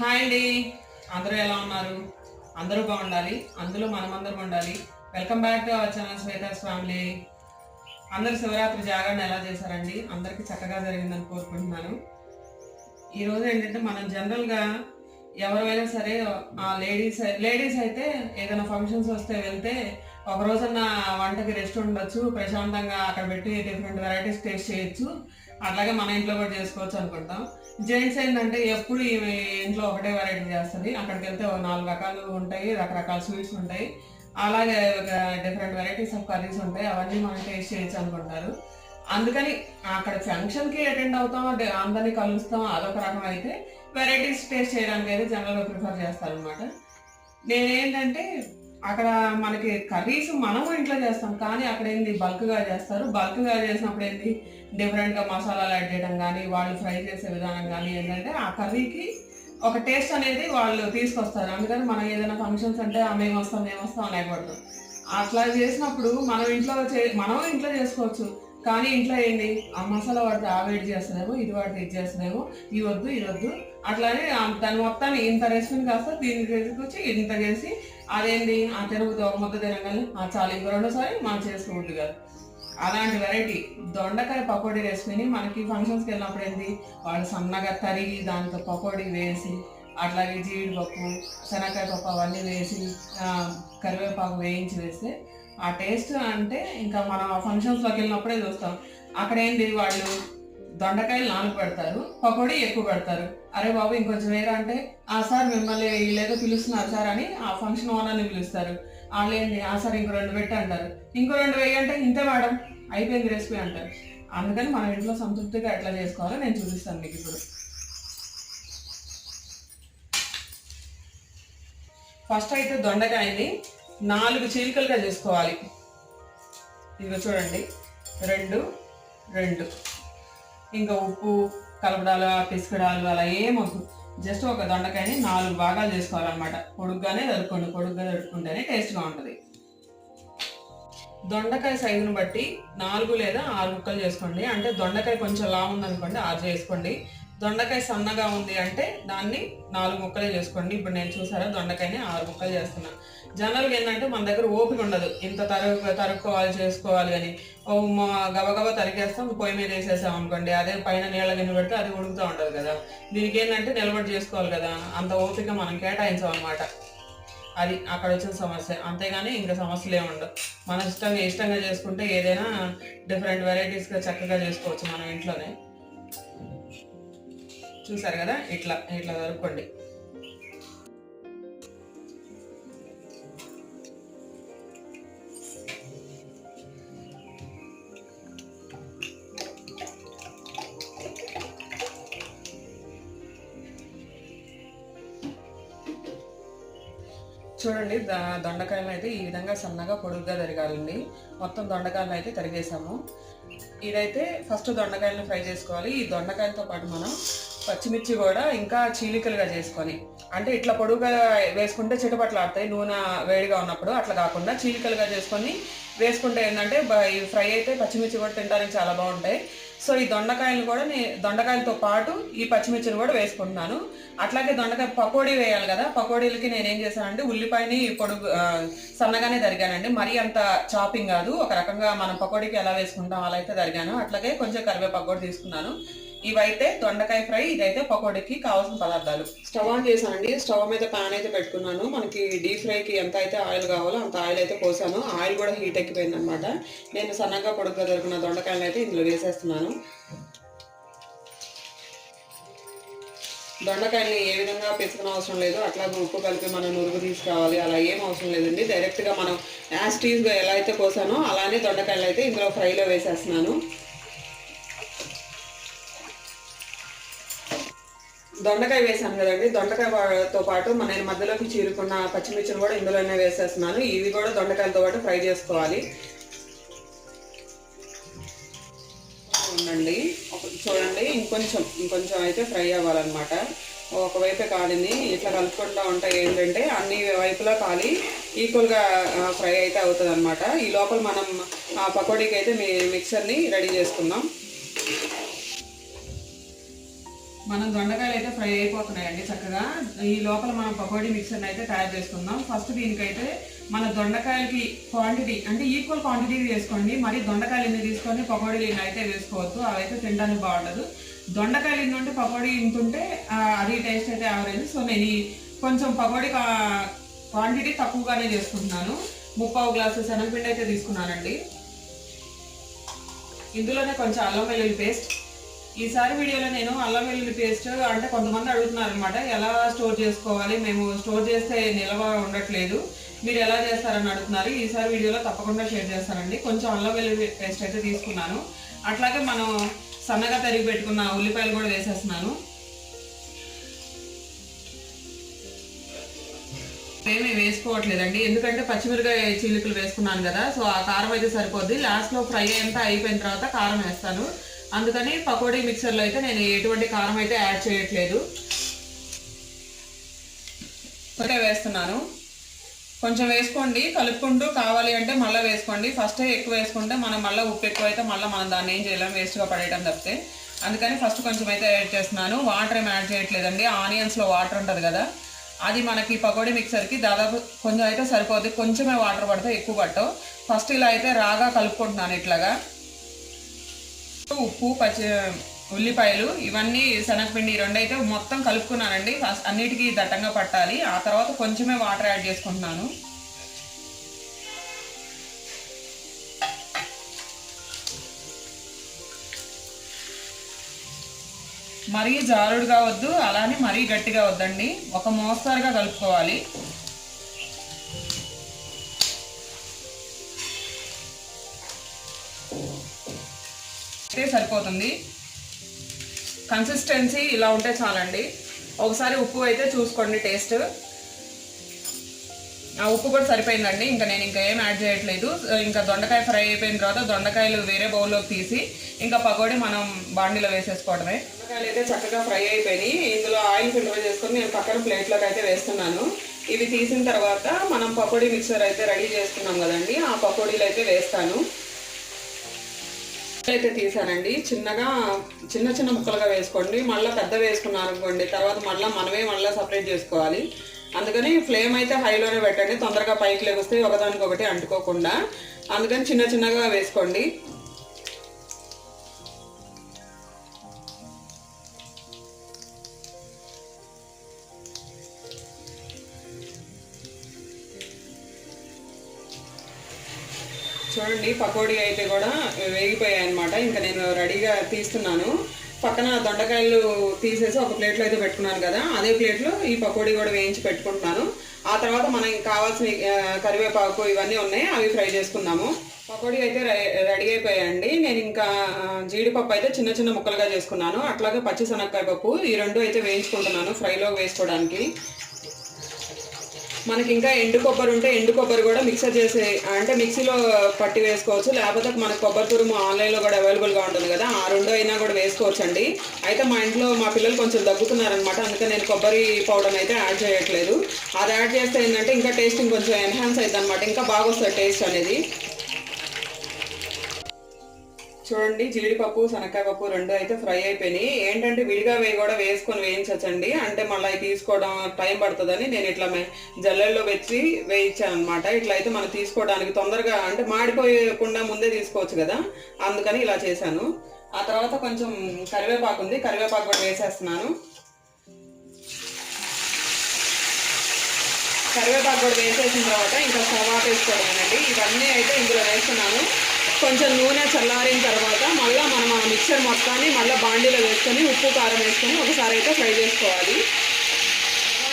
Hi అండి. అందరూ ఎలా ఉన్నారు? అందరూ బాగుండాలి. అందులో మనమందరం ఉండాలి. Welcome back to our channel Swetha's family అందరు శివరాత్రి జాగరణ ఎలా చేశారండి? అందరికీ చక్కగా జరిగిందని కోరుకుంటున్నాను. ఈ రోజు ఏంటంటే మనం జనరల్గా ఎవరైనా సరే ఆ లేడీస్ లేడీస్ అయితే ఏదైనా ఫంక్షన్స్ వస్తే వెళ్తే ఒక రోజన్న వంటకి రెస్ట్ ఉండొచ్చు ప్రశాంతంగా అక్కడ పెట్టి డిఫరెంట్ వెరైటీస్ టేస్ట్ చేయొచ్చు. అట్లాగే మన ఇంట్లో కూడా చేసుకోవచ్చు అనుకుంటాం. జెంట్స్ ఏంటంటే ఎప్పుడు ఈమె ఇంట్లో ఒకటే వెరైటీ చేస్తుంది. అక్కడికి వెళ్తే నాలుగు రకాలు ఉంటాయి రకరకాల స్వీట్స్ ఉంటాయి. అలాగే డిఫరెంట్ వెరైటీస్ ఆఫ్ కర్రీస్ ఉంటాయి. అవన్నీ మనం టేస్ట్ చేయొచ్చు అనుకుంటారు. అందుకని అక్కడ ఫంక్షన్కి అటెండ్ అవుతాం అందరినీ కలుస్తాం అదొక రకం అయితే వెరైటీస్ టేస్ట్ చేయడానికి అయితే జనరల్గా ప్రిఫర్ చేస్తారనమాట నేనేంటంటే అక్కడ మనకి కర్రీస్ మనము ఇంట్లో చేస్తాం కానీ అక్కడ ఏంది బల్క్గా చేస్తారు. బల్క్గా చేసినప్పుడు ఏంది డిఫరెంట్గా మసాలాలు యాడ్ చేయడం కానీ వాళ్ళు ఫ్రై చేసే విధానం కానీ ఏంటంటే ఆ కర్రీకి ఒక టేస్ట్ అనేది వాళ్ళు తీసుకొస్తారు. అందుకని మనం ఏదైనా ఫంక్షన్స్ అంటే "ఆ, మేము వస్తాం మేము వస్తాం అనేకూడదు. అట్లా చేసినప్పుడు మనం ఇంట్లో చే మనం ఇంట్లో చేసుకోవచ్చు. కానీ ఇంట్లో ఏంటి ఆ మసాలా వాడితే ఆ వేడి చేస్తుందేమో ఇది వాడితే ఇది చేస్తున్నాము ఇది వద్దు ఇది వద్దు అట్లానే దాని మొత్తాన్ని ఇంత రెసిపీని కాస్త దీన్ని తీసుకొచ్చి ఇంత చేసి అదేంటి? ఆ తిరుగుతూ దొంగ ముద్ద తినగానే ఆ చాలు ఇంకో రెండోసారి మనం చేసుకోవద్దు కాదు. అలాంటి వెరైటీ దొండకాయ పకోడీ రెసిపీని మనకి ఫంక్షన్స్కి వెళ్ళినప్పుడు ఏంటి? వాళ్ళు సన్నగా తరిగి దాంతో పకోడీ వేసి అట్లాగే జీడిపప్పు శనగకాయ పప్పు అవన్నీ వేసి కరివేపాకు వేయించి వేస్తే ఆ టేస్ట్ అంటే ఇంకా మనం ఆ ఫంక్షన్స్లోకి వెళ్ళినప్పుడే చూస్తాం. అక్కడ ఏంటి వాళ్ళు దొండకాయలు నాలుగు పెడతారు పకోడీ ఎక్కువ పెడతారు. అరే బాబు ఇంకొంచెం వేరే అంటే ఆ సార్ మిమ్మల్ని లేదో పిలుస్తున్నారు సార్ అని ఆ ఫంక్షన్ ఓనర్ని పిలుస్తారు. వాళ్ళు ఏంటి ఆ సార్ ఇంకో రెండు పెట్టి అంటారు. ఇంకో రెండు వేయి అంటే ఇంతే మేడం అయిపోయింది రెసిపీ అంటారు. అందుకని మన ఇంట్లో సంతృప్తిగా ఎట్లా చేసుకోవాలో నేను చూపిస్తాను మీకు ఇప్పుడు. ఫస్ట్ అయితే దొండకాయని నాలుగు చీలికలుగా చేసుకోవాలి. ఇదిగో చూడండి. రెండు రెండు. ఇంకా ఉప్పు కలపడాలు పిసుకడాలు అలా ఏమొద్దు జస్ట్ ఒక దొండకాయని నాలుగు భాగాలు చేసుకోవాలన్నమాట. పొడుగ్గానే తడుక్కోండి పొడుగ్గా తడుక్కుంటేనే టేస్ట్గా ఉంటుంది. దొండకాయ సైజును బట్టి నాలుగు లేదా ఆరు ముక్కలు చేసుకోండి. అంటే దొండకాయ కొంచెం లా ఉందనుకోండి ఆరు చేసుకోండి. దొండకాయ సన్నగా ఉంది అంటే దాన్ని నాలుగు ముక్కలే చేసుకోండి. ఇప్పుడు నేను చూసారా దొండకాయని ఆరు ముక్కలు చేస్తున్నాను జనరల్గా ఏంటంటే మన దగ్గర ఓపిక ఉండదు. ఇంత తరుగు తరుక్కోవాలి చేసుకోవాలి అని. ఓ మా- గబగబా తరిగేస్తాం పొయ్యి మీద వేసేసాం అనుకోండి అదే పైన నీళ్ళ గిన్నె పెడితే అది ఉడుకుతూ ఉండదు కదా. దీనికి ఏంటంటే నిలబడి చేసుకోవాలి కదా. అంత ఓపిక మనం కేటాయించామన్నమాట. అది అక్కడ వచ్చిన సమస్య. అంతేగాని ఇంకా సమస్యలు ఏమి ఉండవు. మన ఇష్టంగా ఇష్టంగా చేసుకుంటే ఏదైనా డిఫరెంట్ వెరైటీస్గా చక్కగా చేసుకోవచ్చు మనం ఇంట్లోనే. చూసారు కదా? ఇట్లా ఇట్లా దొరుకోండి చూడండి దొండకాయలు అయితే ఈ విధంగా సన్నగా పొడుగ్గా తరగాలండి. మొత్తం దొండకాయలు అయితే తరిగేసాము ఇదైతే ఫస్ట్ దొండకాయలను ఫ్రై చేసుకోవాలి. ఈ దొండకాయలతో పాటు మనం పచ్చిమిర్చి కూడా ఇంకా చీలికలుగా చేసుకొని అంటే ఇట్లా పొడుగుగా వేసుకుంటే చిటపట్లాడతాయి నూనె వేడిగా ఉన్నప్పుడు అట్లా కాకుండా చీలికలుగా చేసుకొని వేసుకుంటే ఏంటంటే ఫ్రై అయితే పచ్చిమిర్చి కూడా తినడానికి చాలా బాగుంటాయి. సో ఈ దొండకాయలు కూడా నే దొండకాయలతో పాటు ఈ పచ్చిమిర్చిని కూడా వేసుకుంటున్నాను. అట్లాగే దొండకాయ పకోడీ వేయాలి కదా పకోడీలకి నేను ఏం చేశానంటే ఉల్లిపాయని పొడుగు సన్నగానే తరిగానండి. మరీ అంత చాపింగ్ కాదు. ఒక రకంగా మనం పకోడీకి ఎలా వేసుకుంటాం అలా అయితే తరిగాను. అట్లాగే కొంచెం కరివేపాకు కూడా తీసుకున్నాను. ఇవైతే దొండకాయ ఫ్రై ఇదైతే పకోడీకి కావాల్సిన పదార్థాలు. స్టవ్ ఆన్ చేశానండి. స్టవ్ మీద ప్యాన్ అయితే పెట్టుకున్నాను. మనకి డీప్ ఫ్రైకి ఎంత అయితే ఆయిల్ కావాలో అంత ఆయిల్ అయితే పోసాను. ఆయిల్ కూడా హీట్ ఎక్కిపోయింది అనమాట నేను సన్నగా పొడుగ్గా దొరికిన దొండకాయలు అయితే ఇందులో వేసేస్తున్నాను. దొండకాయల్ని ఏ విధంగా పెసుకున అవసరం లేదు. అట్లా ఉప్పు కలిపి మనం నురుగు తీసుకురావాలి అలా ఏం అవసరం లేదండి. డైరెక్ట్గా మనం యాస్టీజ్గా ఎలా అయితే కోసానో అలానే దొండకాయలు అయితే ఇందులో ఫ్రైలో వేసేస్తున్నాను. దొండకాయ వేసాను కదండి. దొండకాయతో పాటు మన నేను మధ్యలోకి చీరుకున్న పచ్చిమిర్చిని కూడా ఇందులోనే వేసేస్తున్నాను. ఇవి కూడా దొండకాయలతో పాటు ఫ్రై చేసుకోవాలి. ఉండండి. చూడండి. ఇంకొంచెం ఇంకొంచెం అయితే ఫ్రై అవ్వాలన్నమాట. ఒకవైపే కాలింది. ఇట్లా కలుపుకుంటూ ఉంటాయి ఏంటంటే అన్ని వైపులా కాలి ఈక్వల్గా ఫ్రై అయితే అవుతుంది అనమాట ఈ లోపల మనం పకోడీకి అయితే మీ మిక్సర్ని రెడీ చేసుకుందాం. మనం దొండకాయలు అయితే ఫ్రై అయిపోతున్నాయండి చక్కగా. ఈ లోపల మనం పకోడీ మిక్సర్ని అయితే తయారు చేసుకుందాం. ఫస్ట్ దీనికైతే మన దొండకాయలకి క్వాంటిటీ అంటే ఈక్వల్ క్వాంటిటీ వేసుకోండి. మరి దొండకాయలు ఎన్ని తీసుకొని పకోడీలు ఇన్ని అయితే వేసుకోవద్దు అవైతే తినడానికి బాగుండదు. దొండకాయలు ఇన్ని ఉంటే పకోడీ ఇంత ఉంటే అది టేస్ట్ అయితే యావరేజ్ సో నేను కొంచెం పకోడీ క్వాంటిటీ తక్కువగానే చేసుకుంటున్నాను. ముప్పావు గ్లాసు శనగపిండి అయితే తీసుకున్నానండి. ఇందులోనే కొంచెం అల్లం వెల్లుల్లి పేస్ట్ ఈసారి వీడియోలో నేను అల్లం వెల్లుల్లి పేస్ట్ అంటే కొంతమంది అడుగుతున్నారు అనమాట ఎలా స్టోర్ చేసుకోవాలి? మేము స్టోర్ చేస్తే నిల్వ ఉండట్లేదు. మీరు ఎలా చేస్తారని అడుగుతున్నారు. ఈసారి వీడియోలో తప్పకుండా షేర్ చేస్తానండి. కొంచెం అల్లం వెల్లుల్లి పేస్ట్ అయితే తీసుకున్నాను. అట్లాగే మనం సన్నగా తరిగి పెట్టుకున్న ఉల్లిపాయలు కూడా వేసేస్తున్నాను. ఏమీ వేసుకోవట్లేదండి. ఎందుకంటే పచ్చిమిరకాయ చీలికలు వేసుకున్నాను కదా. సో ఆ కారం అయితే సరిపోద్ది. లాస్ట్లో ఫ్రై అంతా అయిపోయిన తర్వాత కారం వేస్తాను. అందుకని పకోడీ మిక్సర్లో అయితే నేను ఎటువంటి కారం అయితే యాడ్ చేయట్లేదు. ఒకటే వేస్తున్నాను. కొంచెం వేసుకోండి కలుపుకుంటూ కావాలి అంటే మళ్ళీ వేసుకోండి. ఫస్ట్ ఎక్కువ వేసుకుంటే మనం మళ్ళీ ఉప్పు ఎక్కువ అయితే మళ్ళీ మనం దాన్ని ఏం చేయలేం వేస్ట్గా పడేయడం తప్పితే. అందుకని ఫస్ట్ కొంచెం అయితే యాడ్ చేస్తున్నాను. వాటర్ ఏం యాడ్ చేయట్లేదండి. ఆనియన్స్లో వాటర్ ఉంటుంది కదా అది మనకి పకోడీ మిక్సర్కి దాదాపు కొంచెం అయితే సరిపోద్ది. కొంచెమే వాటర్ పడితే ఎక్కువ పట్టవు. ఫస్ట్ ఇలా అయితే రాగా కలుపుకుంటున్నాను ఇట్లాగా. ఉప్పు పచ్చి ఉల్లిపాయలు ఇవన్నీ శనగపిండి ఈ రెండు అయితే మొత్తం కలుపుకున్నానండి. ఫస్ట్ అన్నిటికీ దట్టంగా పట్టాలి. ఆ తర్వాత కొంచెమే వాటర్ యాడ్ చేసుకుంటున్నాను. మరీ జారుడుగా వద్దు అలానే మరీ గట్టిగా వద్దండి. ఒక మోస్తారుగా కలుపుకోవాలి. సరిపోతుంది. కన్సిస్టెన్సీ ఇలా ఉంటే చాలండి. ఒకసారి ఉప్పు అయితే చూసుకోండి టేస్ట్ ఆ ఉప్పు కూడా సరిపోయిందండి. ఇంకా నేను ఇంకా ఏం యాడ్ చేయట్లేదు. ఇంకా దొండకాయ ఫ్రై అయిపోయిన తర్వాత దొండకాయలు వేరే బౌల్లోకి తీసి ఇంకా పకోడీ మనం బాండీలో వేసేసుకోవడమే. దొండకాయలు అయితే చక్కగా ఫ్రై అయిపోయినాయి. ఇందులో ఆయిల్ ఫిల్టర్ చేసుకొని నేను పక్కన ప్లేట్లోకి అయితే వేస్తున్నాను. ఇవి తీసిన తర్వాత మనం పకోడీ మిక్సర్ అయితే రెడీ చేసుకున్నాం కదండి. ఆ పకోడీలు అయితే వేస్తాను. అయితే తీసానండి. చిన్నగా చిన్న చిన్న ముక్కలుగా వేసుకోండి. మళ్ళీ పెద్ద వేసుకున్నారు అనుకోండి తర్వాత మళ్ళీ మనమే మళ్ళీ సపరేట్ చేసుకోవాలి. అందుకని ఫ్లేమ్ అయితే హైలోనే పెట్టండి. తొందరగా పైకి లేకొస్తే ఒకదానికి ఒకటి అంటుకోకుండా. అందుకని చిన్న చిన్నగా వేసుకోండి. చూడండి పకోడీ అయితే కూడా వేగిపోయాయి అనమాట ఇంకా నేను రెడీగా తీస్తున్నాను. పక్కన దొండకాయలు తీసేసి ఒక ప్లేట్లో అయితే పెట్టుకున్నాను కదా అదే ప్లేట్లో ఈ పకోడీ కూడా వేయించి పెట్టుకుంటున్నాను. ఆ తర్వాత మనకి కావాల్సిన కరివేపాకు ఇవన్నీ ఉన్నాయి అవి ఫ్రై చేసుకుందాము. పకోడీ అయితే రె- రెడీ అయిపోయాయండి. నేను ఇంకా జీడిపప్పు అయితే చిన్న చిన్న ముక్కలుగా చేసుకున్నాను. అట్లాగే పచ్చి శనక్కాయ పప్పు ఈ రెండు అయితే వేయించుకుంటున్నాను ఫ్రైలో వేసుకోవడానికి. మనకి ఇంకా ఎండు కొబ్బరి ఉంటే ఎండు కొబ్బరి కూడా మిక్సర్ చేసే అంటే మిక్సీలో పట్టి వేసుకోవచ్చు. లేకపోతే మనకు కొబ్బరి తురుము ఆన్లైన్లో కూడా అవైలబుల్గా ఉంటుంది కదా. ఆ రెండు అయినా కూడా వేసుకోవచ్చు అండి అయితే మా ఇంట్లో మా పిల్లలు కొంచెం దగ్గుతున్నారనమాట. అందుకే నేను కొబ్బరి పౌడర్ అయితే యాడ్ చేయట్లేదు. అది యాడ్ చేస్తే ఏంటంటే ఇంకా టేస్టింగ్ కొంచెం ఎన్హాన్స్ అవుతుంది అనమాట ఇంకా బాగా వస్తుంది టేస్ట్ అనేది. చూడండి జీడిపప్పు శనక్కాయ పప్పు రెండు అయితే ఫ్రై అయిపోయినాయి. ఏంటంటే విడిగా వేయి కూడా వేసుకొని వేయించచ్చండి. అంటే మళ్ళీ అవి తీసుకోవడం టైం పడుతుందని నేను ఇట్లా జల్లెల్లో వెచ్చి వేయించాను అనమాట ఇట్లా అయితే మనం తీసుకోవడానికి తొందరగా అంటే మాడిపోయకుండా ముందే తీసుకోవచ్చు కదా. అందుకని ఇలా చేశాను. ఆ తర్వాత కొంచెం కరివేపాకు ఉంది. కరివేపాకు కూడా వేసేస్తున్నాను. కరివేపాకు కూడా వేసేసిన తర్వాత ఇంకా స్టవ్ ఆపేసుకోవడమేనండి ఇవన్నీ అయితే ఇందులో వేస్తున్నాను. కొంచెం నూనె చల్లారిన తర్వాత మళ్ళీ మనం ఆ మిక్సర్ మొత్తాన్ని మళ్ళీ బాండీలో వేసుకొని ఉప్పు కారం వేసుకొని ఒకసారి అయితే ఫ్రై చేసుకోవాలి.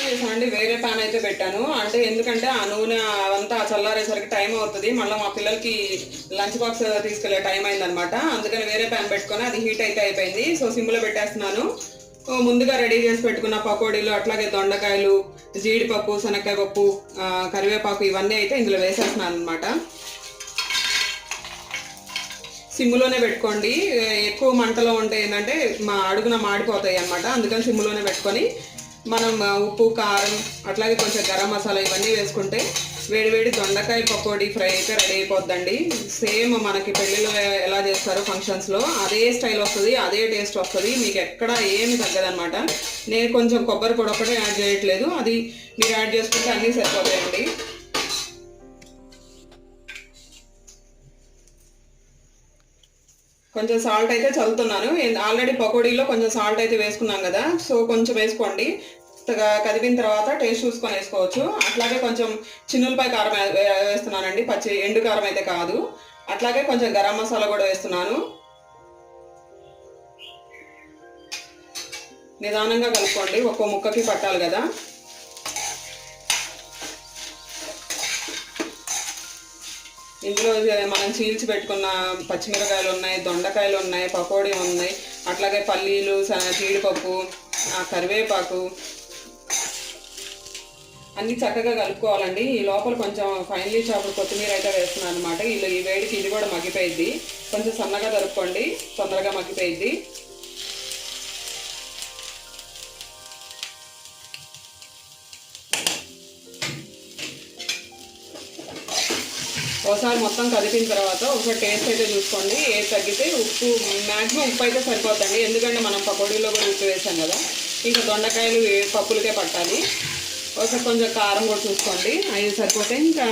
చేసానండి వేరే ప్యాన్ అయితే పెట్టాను. అంటే ఎందుకంటే ఆ నూనె అంతా చల్లారేసరికి టైం అవుతుంది. మళ్ళీ మా పిల్లలకి లంచ్ బాక్స్ తీసుకెళ్ళే టైం అయిందనమాట. అందుకని వేరే ప్యాన్ పెట్టుకొని అది హీట్ అయితే అయిపోయింది. సో సిమ్లో పెట్టేస్తున్నాను. ముందుగా రెడీ చేసి పెట్టుకున్న పకోడీలు అట్లాగే దొండకాయలు జీడిపప్పు శనక్కాయ పప్పు కరివేపాకు ఇవన్నీ అయితే ఇందులో వేసేస్తున్నాను అనమాట సిమ్లోనే పెట్టుకోండి. ఎక్కువ మంటలో ఉంటే ఏంటంటే మా అడుగున మాడిపోతాయి అన్నమాట. అందుకని సిమ్లోనే పెట్టుకొని మనం ఉప్పు కారం అట్లాగే కొంచెం గరం మసాలా ఇవన్నీ వేసుకుంటే వేడి వేడి దొండకాయ పకోడీ ఫ్రై అయితే రెడీ అయిపోద్దండి. సేమ్ మనకి పెళ్ళిలో ఎలా చేస్తారో ఫంక్షన్స్లో అదే స్టైల్ వస్తుంది అదే టేస్ట్ వస్తుంది. మీకు ఎక్కడ ఏమి తగ్గదనమాట నేను కొంచెం కొబ్బరి పొడి ఒకటే యాడ్ చేయట్లేదు. అది మీరు యాడ్ చేసుకుంటే అన్నీ సరిపోతాయండి. కొంచెం సాల్ట్ అయితే చల్లుతున్నాను. ఆల్రెడీ పకోడీలో కొంచెం సాల్ట్ అయితే వేసుకున్నాం కదా సో కొంచెం వేసుకోండి. కదిపిన తర్వాత టేస్ట్ చూసుకొని వేసుకోవచ్చు. అట్లాగే కొంచెం చిన్నులపై కారం వేస్తున్నానండి. పచ్చి ఎండు కారం అయితే కాదు. అట్లాగే కొంచెం గరం మసాలా కూడా వేస్తున్నాను. నిదానంగా కలుపుకోండి. ఒక్కో ముక్కకి పట్టాలి కదా. ఇందులో మనం చీల్చి పెట్టుకున్న పచ్చిమిరకాయలు ఉన్నాయి దొండకాయలు ఉన్నాయి పకోడీ ఉన్నాయి. అట్లాగే పల్లీలు జీడిపప్పు కరివేపాకు. అన్ని చక్కగా కలుపుకోవాలండి. ఈ లోపల కొంచెం ఫైనలీ చేపలు కొత్తిమీర అయితే వేస్తున్నాను అనమాట ఈ వేడికి ఇది కూడా మగ్గిపోయిద్ది. కొంచెం సన్నగా దరుపుకోండి తొందరగా మగ్గిపోయిద్ది. ఒకసారి మొత్తం కలిపిన తర్వాత ఒకసారి టేస్ట్ అయితే చూసుకోండి. ఏది తగ్గితే ఉప్పు మ్యాక్సిమం ఉప్పు అయితే సరిపోతుంది ఎందుకంటే మనం పకోడీలో కూడా ఉప్పు వేసాం కదా. ఇంకా దొండకాయలు పప్పులకే పట్టాలి. ఒకసారి కొంచెం కారం కూడా చూసుకోండి. అవి సరిపోతే ఇంకా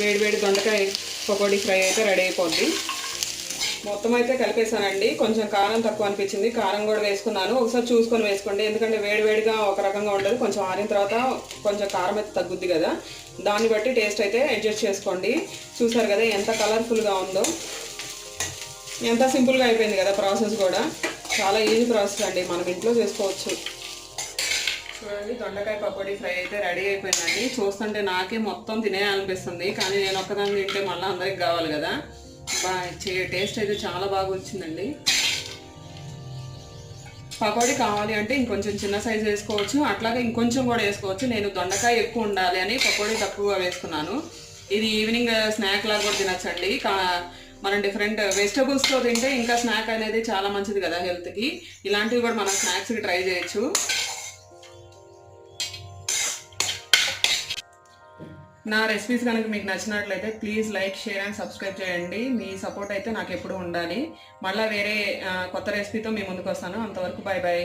వేడి వేడి దొండకాయ పకోడీ ఫ్రై అయితే రెడీ అయిపోద్ది. మొత్తం అయితే కలిపేసానండి కొంచెం కారం తక్కువ అనిపించింది. కారం కూడా వేసుకున్నాను. ఒకసారి చూసుకొని వేసుకోండి. ఎందుకంటే వేడివేడిగా ఒక రకంగా ఉండదు. కొంచెం ఆరిన తర్వాత కొంచెం కారం అయితే తగ్గుద్ది కదా. దాన్ని బట్టి టేస్ట్ అయితే అడ్జస్ట్ చేసుకోండి. చూసారు కదా ఎంత కలర్ఫుల్గా ఉందో. ఎంత సింపుల్గా అయిపోయింది కదా ప్రాసెస్ కూడా. చాలా ఈజీ ప్రాసెస్ అండి. మనం ఇంట్లో చేసుకోవచ్చు. చూడండి దొండకాయ పకోడీ ఫ్రై అయితే రెడీ అయిపోయిందండి. చూస్తుంటే నాకే మొత్తం తినేయాలనిపిస్తుంది. కానీ నేను ఒక్కదాన్ని తింటే మళ్ళీ అందరికి కావాలి కదా. టేస్ట్ అయితే చాలా బాగా వచ్చిందండి. పకోడీ కావాలి అంటే ఇంకొంచెం చిన్న సైజు వేసుకోవచ్చు అట్లాగే ఇంకొంచెం కూడా వేసుకోవచ్చు. నేను దొండకాయ ఎక్కువ ఉండాలి అని పకోడీ తక్కువగా వేసుకున్నాను. ఇది ఈవినింగ్ స్నాక్ లాగా కూడా తినచ్చండి. కా మనం డిఫరెంట్ వెజిటబుల్స్తో తింటే ఇంకా స్నాక్ అనేది చాలా మంచిది కదా హెల్త్కి ఇలాంటివి కూడా మనం స్నాక్స్కి ట్రై చేయొచ్చు. నా రెసిపీస్ కనుక మీకు నచ్చినట్లయితే please like share and subscribe చేయండి. మీ సపోర్ట్ అయితే నాకు ఎప్పుడు ఉండాలి. మళ్ళీ వేరే కొత్త రెసిపీతో మీ ముందుకు వస్తాను. అంతవరకు బాయ్ బాయ్